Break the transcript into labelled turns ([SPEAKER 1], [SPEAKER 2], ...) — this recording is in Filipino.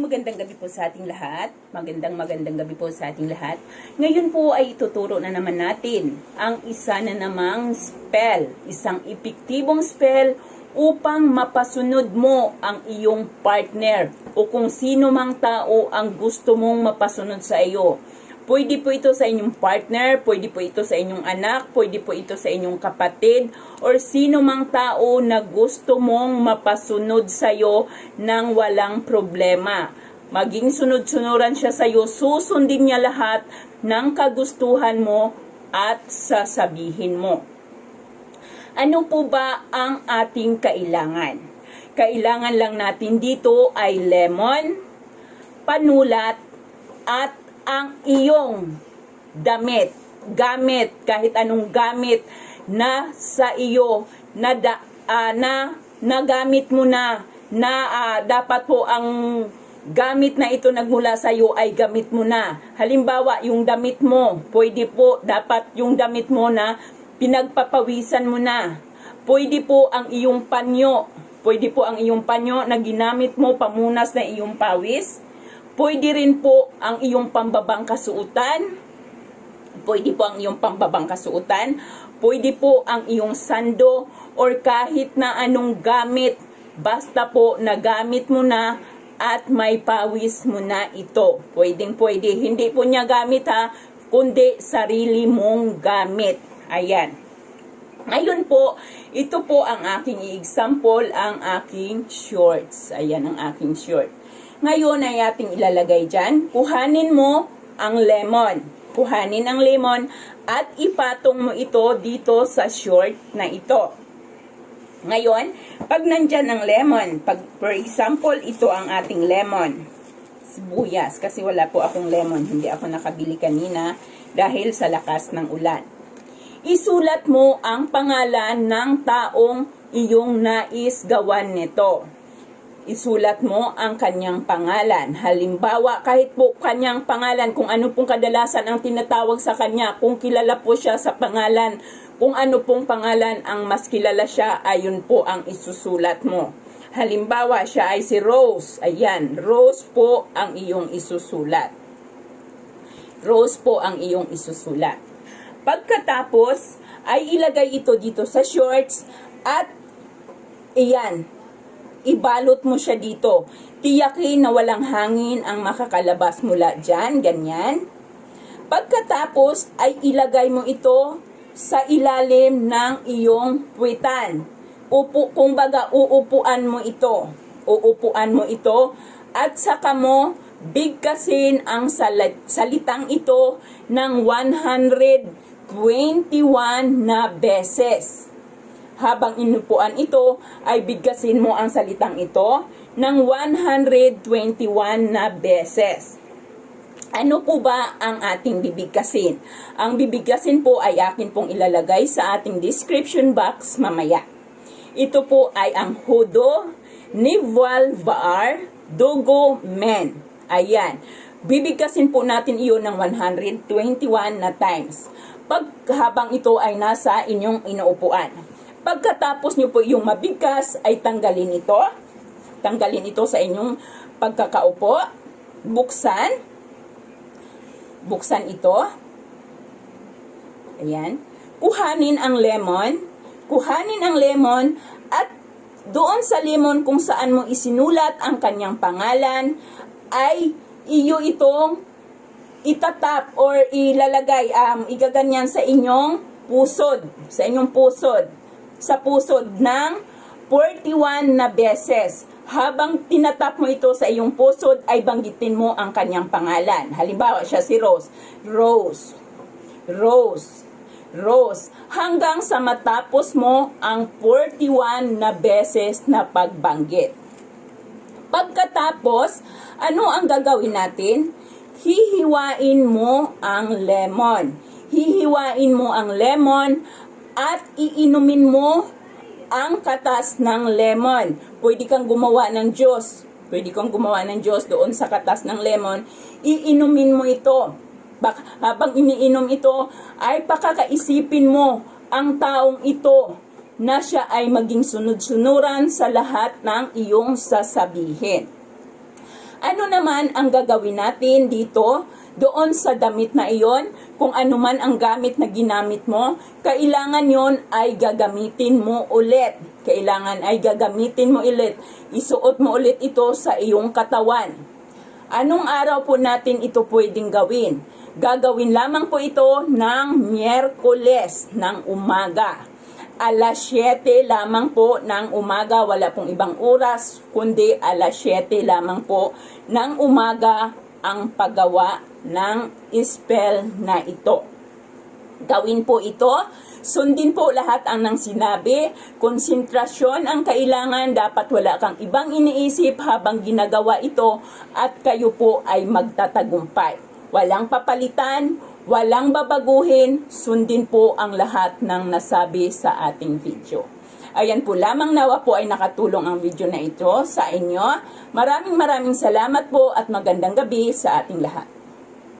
[SPEAKER 1] magandang gabi po sa ating lahat. Magandang magandang gabi po sa ating lahat. Ngayon po ay ituturo na naman natin ang isa na namang spell, isang epektibong spell upang mapasunod mo ang iyong partner o kung sino mang tao ang gusto mong mapasunod sa iyo. Pwede po ito sa inyong partner, pwede po ito sa inyong anak, pwede po ito sa inyong kapatid, or sino mang tao na gusto mong mapasunod sa iyo nang walang problema. Maging sunod-sunuran siya sa iyo, susundin niya lahat ng kagustuhan mo at sasabihin mo. Ano po ba ang ating kailangan? Kailangan lang natin dito ay lemon, panulat, at ang iyong damit, gamit, kahit anong gamit na sa iyo na da, ah, na nagamit mo na na ah, dapat po ang gamit na ito nagmula sa iyo ay gamit mo na. Halimbawa, yung damit mo, pwede po dapat yung damit mo na pinagpapawisan mo na. Pwede po ang iyong panyo. Pwede po ang iyong panyo na ginamit mo pamunas na iyong pawis. Pwede rin po ang iyong pambabang kasuutan. Pwede po ang iyong pambabang kasuutan. Pwede po ang iyong sando or kahit na anong gamit. Basta po nagamit mo na at may pawis mo na ito. Pwedeng pwede. Hindi po niya gamit ha, kundi sarili mong gamit. Ayan. Ngayon po, ito po ang aking example, ang aking shorts. Ayan ang aking short. Ngayon ay ating ilalagay dyan. Kuhanin mo ang lemon. Kuhanin ang lemon at ipatong mo ito dito sa short na ito. Ngayon, pag nandyan ang lemon, pag for example, ito ang ating lemon. Sibuyas, kasi wala po akong lemon. Hindi ako nakabili kanina dahil sa lakas ng ulan. Isulat mo ang pangalan ng taong iyong nais gawan nito isulat mo ang kanyang pangalan. Halimbawa, kahit po kanyang pangalan, kung ano pong kadalasan ang tinatawag sa kanya, kung kilala po siya sa pangalan, kung ano pong pangalan ang mas kilala siya, ayun po ang isusulat mo. Halimbawa, siya ay si Rose. Ayan, Rose po ang iyong isusulat. Rose po ang iyong isusulat. Pagkatapos, ay ilagay ito dito sa shorts at iyan, ibalot mo siya dito. Tiyakin na walang hangin ang makakalabas mula dyan, ganyan. Pagkatapos ay ilagay mo ito sa ilalim ng iyong puwitan. Upo, kumbaga uupuan mo ito. Uupuan mo ito at saka mo bigkasin ang salit, salitang ito ng 121 na beses habang inupuan ito ay bigkasin mo ang salitang ito ng 121 na beses. Ano po ba ang ating bibigkasin? Ang bibigkasin po ay akin pong ilalagay sa ating description box mamaya. Ito po ay ang Hudo Nival Vaar Dogo Men. Ayan. Bibigkasin po natin iyon ng 121 na times. Pag habang ito ay nasa inyong inuupuan. Pagkatapos nyo po yung mabigkas, ay tanggalin ito. Tanggalin ito sa inyong pagkakaupo. Buksan. Buksan ito. Ayan. Kuhanin ang lemon. Kuhanin ang lemon at doon sa lemon kung saan mo isinulat ang kanyang pangalan ay iyo itong itatap or ilalagay, um, igaganyan sa inyong pusod. Sa inyong pusod sa pusod ng 41 na beses. Habang tinatap mo ito sa iyong pusod, ay banggitin mo ang kanyang pangalan. Halimbawa, siya si Rose. Rose. Rose. Rose. Hanggang sa matapos mo ang 41 na beses na pagbanggit. Pagkatapos, ano ang gagawin natin? Hihiwain mo ang lemon. Hihiwain mo ang lemon at iinumin mo ang katas ng lemon. Pwede kang gumawa ng juice. Pwede kang gumawa ng juice doon sa katas ng lemon. Iinumin mo ito. Bak habang iniinom ito, ay pakakaisipin mo ang taong ito na siya ay maging sunod-sunuran sa lahat ng iyong sasabihin. Ano naman ang gagawin natin dito? Doon sa damit na iyon, kung ano man ang gamit na ginamit mo, kailangan yon ay gagamitin mo ulit. Kailangan ay gagamitin mo ulit. Isuot mo ulit ito sa iyong katawan. Anong araw po natin ito pwedeng gawin? Gagawin lamang po ito ng Miyerkules ng umaga. Alas 7 lamang po ng umaga, wala pong ibang oras, kundi alas 7 lamang po ng umaga ang paggawa ng spell na ito. Gawin po ito. Sundin po lahat ang nang sinabi. Konsentrasyon ang kailangan. Dapat wala kang ibang iniisip habang ginagawa ito at kayo po ay magtatagumpay. Walang papalitan, walang babaguhin. Sundin po ang lahat ng nasabi sa ating video. Ayan po lamang nawa po ay nakatulong ang video na ito sa inyo. Maraming maraming salamat po at magandang gabi sa ating lahat.